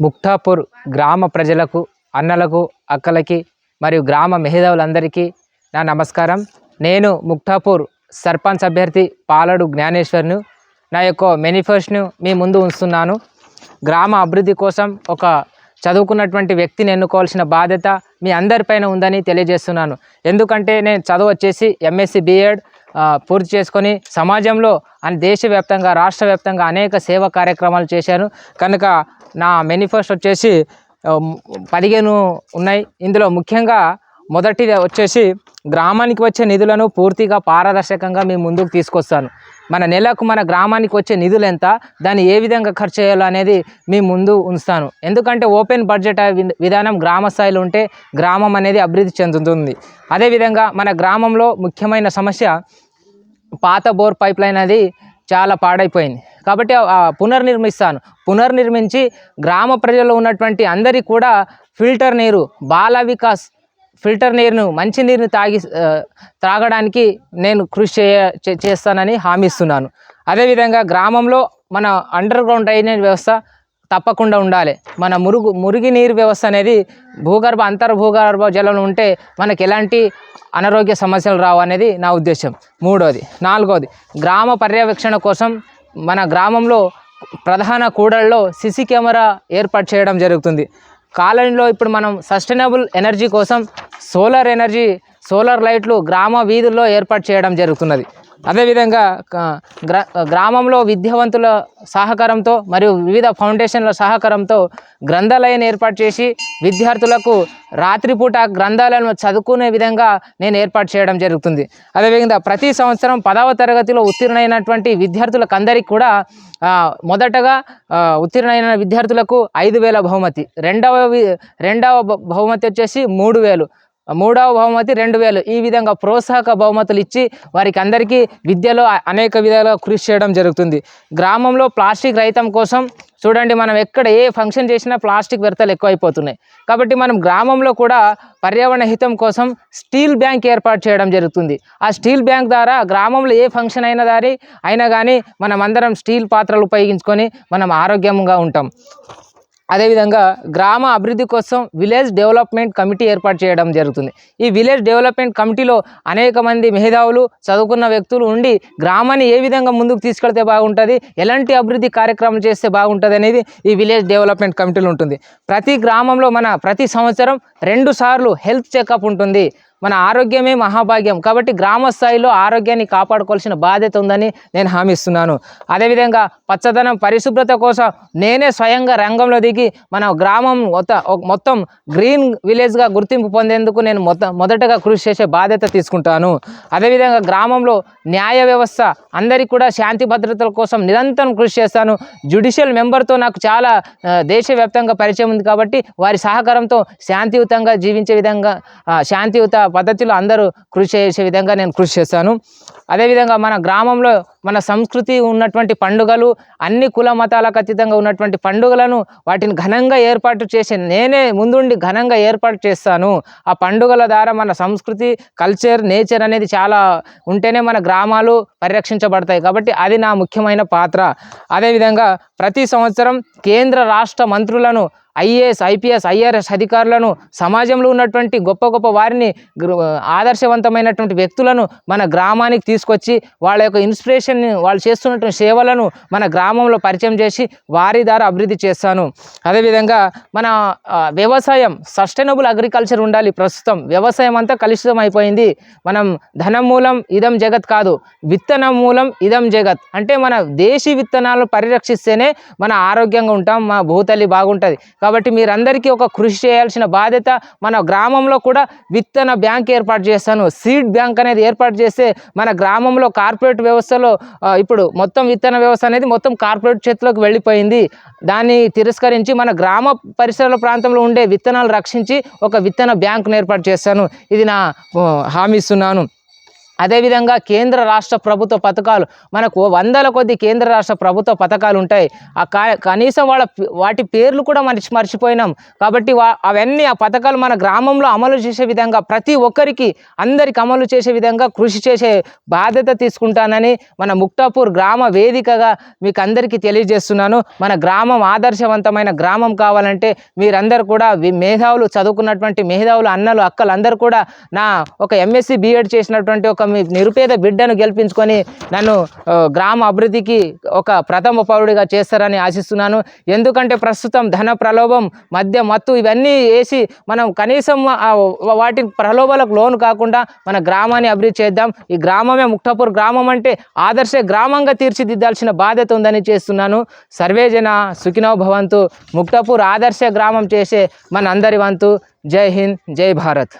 ముక్తాపూర్ గ్రామ ప్రజలకు అన్నలకు అక్కలకి మరియు గ్రామ మేధావులందరికీ నా నమస్కారం. నేను ముక్తాపూర్ సర్పంచ్ అభ్యర్థి పాలడు జ్ఞానేశ్వర్ను నా యొక్క మేనిఫెస్టోను మీ ముందు ఉంచుతున్నాను. గ్రామ అభివృద్ధి కోసం ఒక చదువుకున్నటువంటి వ్యక్తిని ఎన్నుకోవాల్సిన బాధ్యత మీ అందరిపైన ఉందని తెలియజేస్తున్నాను. ఎందుకంటే నేను చదువు వచ్చేసి ఎంఎస్సి బిఎడ్ పూర్తి చేసుకొని సమాజంలో అని దేశవ్యాప్తంగా రాష్ట్ర వ్యాప్తంగా అనేక సేవా కార్యక్రమాలు చేశాను. కనుక నా మేనిఫెస్టో వచ్చేసి పదిహేను ఉన్నాయి. ఇందులో ముఖ్యంగా మొదటిది వచ్చేసి గ్రామానికి వచ్చే నిధులను పూర్తిగా పారదర్శకంగా మీ ముందుకు తీసుకొస్తాను. మన నెలకు మన గ్రామానికి వచ్చే నిధులు ఎంత దాన్ని ఏ విధంగా ఖర్చు చేయాలో అనేది మీ ముందు ఉంచుతాను. ఎందుకంటే ఓపెన్ బడ్జెట్ విధానం గ్రామ స్థాయిలో ఉంటే గ్రామం అనేది అభివృద్ధి చెందుతుంది. అదేవిధంగా మన గ్రామంలో ముఖ్యమైన సమస్య పాత బోర్ పైప్ లైన్ అది చాలా పాడైపోయింది. కాబట్టి పునర్నిర్మిస్తాను. పునర్నిర్మించి గ్రామ ప్రజల్లో ఉన్నటువంటి అందరికీ కూడా ఫిల్టర్ నీరు బాల వికాస్ ఫిల్టర్ నీరును మంచి నీరుని తాగి త్రాగడానికి నేను కృషి చేయ చేస్తానని హామీ ఇస్తున్నాను. అదేవిధంగా గ్రామంలో మన అండర్ గ్రౌండ్ డ్రైనేజ్ వ్యవస్థ తప్పకుండా ఉండాలి. మన మురుగు మురిగి నీరు వ్యవస్థ అనేది భూగర్భ అంతర్భూగర్భ జలం ఉంటే మనకి ఎలాంటి అనారోగ్య సమస్యలు రావు అనేది నా ఉద్దేశం మూడోది. నాలుగోది. గ్రామ పర్యవేక్షణ కోసం మన గ్రామంలో ప్రధాన కూడల్లో సిసి కెమెరా ఏర్పాటు చేయడం జరుగుతుంది. కాలనీలో ఇప్పుడు మనం సస్టైనబుల్ ఎనర్జీ కోసం సోలార్ ఎనర్జీ సోలార్ లైట్లు గ్రామ వీధుల్లో ఏర్పాటు చేయడం జరుగుతున్నది. అదేవిధంగా గ్రా గ్రామంలో విద్యావంతుల సహకారంతో మరియు వివిధ ఫౌండేషన్ల సహకారంతో గ్రంథాలయాన్ని ఏర్పాటు చేసి విద్యార్థులకు రాత్రిపూట గ్రంథాలను చదువుకునే విధంగా నేను ఏర్పాటు చేయడం జరుగుతుంది. అదేవిధంగా ప్రతి సంవత్సరం పదవ తరగతిలో ఉత్తీర్ణమైనటువంటి విద్యార్థులకు అందరికీ కూడా మొదటగా ఉత్తీర్ణమైన విద్యార్థులకు ఐదు వేల బహుమతి. రెండవ రెండవ బహుమతి వచ్చేసి మూడు వేలు. మూడవ బహుమతి రెండు వేలు. ఈ విధంగా ప్రోత్సాహక బహుమతులు ఇచ్చి వారికి అందరికీ విద్యలో అనేక విధాలుగా కృషి చేయడం జరుగుతుంది. గ్రామంలో ప్లాస్టిక్ రహితం కోసం చూడండి మనం ఎక్కడ ఏ ఫంక్షన్ చేసినా ప్లాస్టిక్ వ్యర్థాలు ఎక్కువైపోతున్నాయి. కాబట్టి మనం గ్రామంలో కూడా పర్యావరణ హితం కోసం స్టీల్ బ్యాంక్ ఏర్పాటు చేయడం జరుగుతుంది. ఆ స్టీల్ బ్యాంక్ ద్వారా గ్రామంలో ఏ ఫంక్షన్ అయినా దారి అయినా కానీ మనం అందరం స్టీల్ పాత్రలు ఉపయోగించుకొని మనం ఆరోగ్యంగా ఉంటాం. అదేవిధంగా గ్రామ అభివృద్ధి కోసం విలేజ్ డెవలప్మెంట్ కమిటీ ఏర్పాటు చేయడం జరుగుతుంది. ఈ విలేజ్ డెవలప్మెంట్ కమిటీలో అనేక మంది మేధావులు చదువుకున్న వ్యక్తులు ఉండి గ్రామాన్ని ఏ విధంగా ముందుకు తీసుకెళ్తే బాగుంటుంది ఎలాంటి అభివృద్ధి కార్యక్రమం చేస్తే బాగుంటుంది అనేది ఈ విలేజ్ డెవలప్మెంట్ కమిటీలో ఉంటుంది. ప్రతి గ్రామంలో మన ప్రతి సంవత్సరం రెండు సార్లు హెల్త్ చెకప్ ఉంటుంది. మన ఆరోగ్యమే మహాభాగ్యం. కాబట్టి గ్రామ స్థాయిలో ఆరోగ్యాన్ని కాపాడుకోవాల్సిన బాధ్యత ఉందని నేను హామీ ఇస్తున్నాను. అదేవిధంగా పచ్చదనం పరిశుభ్రత కోసం నేనే స్వయంగా రంగంలో దిగి మన గ్రామం మొత్తం మొత్తం గ్రీన్ విలేజ్గా గుర్తింపు పొందేందుకు నేను మొత్త మొదటగా కృషి చేసే బాధ్యత తీసుకుంటాను. అదేవిధంగా గ్రామంలో న్యాయ వ్యవస్థ అందరికీ కూడా శాంతి భద్రతల కోసం నిరంతరం కృషి చేస్తాను. జ్యుడిషియల్ మెంబర్తో నాకు చాలా దేశవ్యాప్తంగా పరిచయం ఉంది కాబట్టి వారి సహకారంతో శాంతియుతంగా జీవించే విధంగా శాంతియుత పద్ధతిలో అందరూ కృషి చేసే విధంగా నేను కృషి చేస్తాను. అదేవిధంగా మన గ్రామంలో మన సంస్కృతి ఉన్నటువంటి పండుగలు అన్ని కుల మతాలకు అతీతంగా ఉన్నటువంటి పండుగలను వాటిని ఘనంగా ఏర్పాటు చేసి నేనే ముందుండి ఘనంగా ఏర్పాటు చేస్తాను. ఆ పండుగల ద్వారా మన సంస్కృతి కల్చర్ నేచర్ అనేది చాలా ఉంటేనే మన గ్రామాలు పరిరక్షించబడతాయి. కాబట్టి అది నా ముఖ్యమైన పాత్ర. అదేవిధంగా ప్రతి సంవత్సరం కేంద్ర రాష్ట్ర మంత్రులను ఐఏఎస్ ఐపీఎస్ ఐఆర్ఎస్ అధికారులను సమాజంలో ఉన్నటువంటి గొప్ప గొప్ప వారిని ఆదర్శవంతమైనటువంటి వ్యక్తులను మన గ్రామానికి తీసుకొచ్చి వాళ్ళ యొక్క ఇన్స్పిరేషన్ని వాళ్ళు చేస్తున్నటువంటి సేవలను మన గ్రామంలో పరిచయం చేసి వారి ద్వారా అభివృద్ధి చేస్తాను. అదేవిధంగా మన వ్యవసాయం సస్టైనబుల్ అగ్రికల్చర్ ఉండాలి ప్రస్తుతం. వ్యవసాయం అంతా కలుషితం అయిపోయింది. మనం ధనం మూలం ఇదం జగత్ కాదు. విత్తనం మూలం ఇదం జగత్. అంటే మన దేశీ విత్తనాలు పరిరక్షిస్తేనే మన ఆరోగ్యంగా ఉంటాం మా భూతల్లి బాగుంటుంది. కాబట్టి మీరందరికీ ఒక కృషి చేయాల్సిన బాధ్యత మన గ్రామంలో కూడా విత్తన బ్యాంక్ ఏర్పాటు చేస్తాను సీడ్ బ్యాంక్ అనేది ఏర్పాటు చేస్తే మన గ్రామంలో కార్పొరేట్ వ్యవస్థలో ఇప్పుడు మొత్తం విత్తన వ్యవస్థ అనేది మొత్తం కార్పొరేట్ చేతిలోకి వెళ్ళిపోయింది. దాన్ని తిరస్కరించి మన గ్రామ పరిసరాల ప్రాంతంలో ఉండే విత్తనాలు రక్షించి ఒక విత్తన బ్యాంకును ఏర్పాటు చేస్తాను ఇది నా హామీ ఇస్తున్నాను. అదేవిధంగా కేంద్ర రాష్ట్ర ప్రభుత్వ పథకాలు మనకు వందల కొద్ది కేంద్ర రాష్ట్ర ప్రభుత్వ పథకాలు ఉంటాయి. ఆ కా- కనీసం వాళ్ళ వాటి పేర్లు కూడా మర్చి మర్చిపోయినాం. కాబట్టి వా అవన్నీ ఆ పథకాలు మన గ్రామంలో అమలు చేసే విధంగా ప్రతి ఒక్కరికి అందరికి అమలు చేసే విధంగా కృషి చేసే బాధ్యత తీసుకుంటానని మన ముక్తాపూర్ గ్రామ వేదికగా మీకు అందరికీ తెలియజేస్తున్నాను. మన గ్రామం ఆదర్శవంతమైన గ్రామం కావాలంటే మీరందరూ కూడా మేధావులు చదువుకున్నటువంటి మేధావులు అన్నలు అక్కలు అందరూ కూడా నా ఒక ఎంఎస్సి బీఎడ్ చేసినటువంటి ఒక నిరుపేద బిడ్డను గెలిపించుకొని నన్ను గ్రామ అభివృద్ధికి ఒక ప్రథమ పౌరుడిగా చేస్తారని ఆశిస్తున్నాను. ఎందుకంటే ప్రస్తుతం ధన ప్రలోభం మద్య మత్తు ఇవన్నీ వేసి మనం కనీసం వాటి ప్రలోభాలకు లోను కాకుండా మన గ్రామాన్ని అభివృద్ధి చేద్దాం. ఈ గ్రామమే ముక్తాపూర్ గ్రామం అంటే ఆదర్శ గ్రామంగా తీర్చిదిద్దాల్సిన బాధ్యత ఉందని చేస్తున్నాను. సర్వేజన సుఖినో భవంతు. ముక్తాపూర్ ఆదర్శ గ్రామం చేసే మన అందరి వంతు. జై హింద్ జై భారత్.